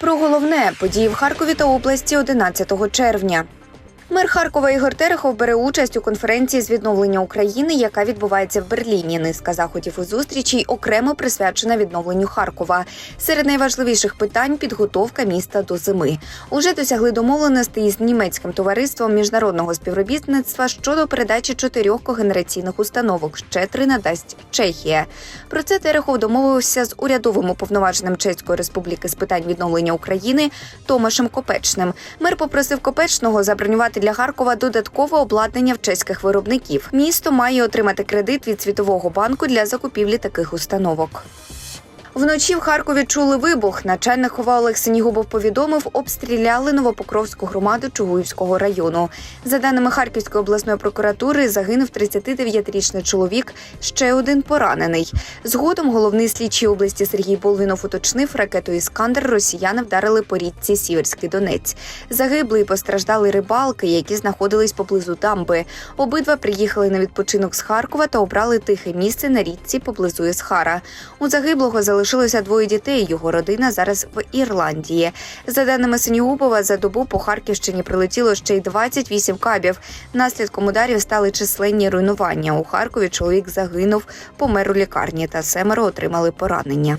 Про головне події в Харкові та області 11 червня. Мер Харкова Ігор Терехов бере участь у конференції з відновлення України, яка відбувається в Берліні. Низка заходів і зустрічей окремо присвячена відновленню Харкова. Серед найважливіших питань підготовка міста до зими. Уже досягли домовленостей із німецьким товариством міжнародного співробітництва щодо передачі чотирьох когенераційних установок. Ще три надасть Чехія. Про це Терехов домовився з урядовим уповноваженим Чеської республіки з питань відновлення України Томашем Копечним. Мер попросив Копечного забронювати для Харкова додаткове обладнання в чеських виробників. Місто має отримати кредит від Світового банку для закупівлі таких установок. Вночі в Харкові чули вибух. Начальник хова Олег Синігубов повідомив, обстріляли Новопокровську громаду Чугуївського району. За даними Харківської обласної прокуратури, загинув 39-річний чоловік, ще один поранений. Згодом головний слідчий області Сергій Болвінов уточнив, ракетою Іскандер росіяни вдарили по річці Сіверський Донець. Загибли і постраждали рибалки, які знаходились поблизу дамби. Обидва приїхали на відпочинок з Харкова та обрали тихе місце на річці поблизу Ісхара. У загиблого залишилося двоє дітей. Його родина зараз в Ірландії. За даними Синігубова, за добу по Харківщині прилетіло ще й 28 кабів. Наслідком ударів стали численні руйнування. У Харкові чоловік загинув, помер у лікарні, та семеро отримали поранення.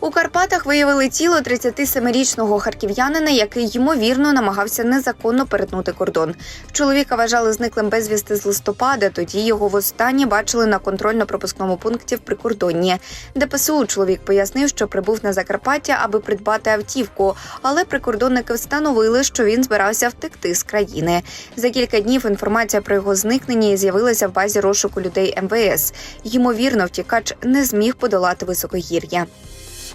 У Карпатах виявили тіло 37-річного харків'янина, який ймовірно намагався незаконно перетнути кордон. Чоловіка вважали зниклим безвісти з листопада. Тоді його востаннє бачили на контрольно-пропускному пункті в прикордонні. ДПСУ чоловік пояснив, що прибув на Закарпаття, аби придбати автівку, але прикордонники встановили, що він збирався втекти з країни. За кілька днів інформація про його зникнення з'явилася в базі розшуку людей МВС. Ймовірно, втікач не зміг подолати високогір'я.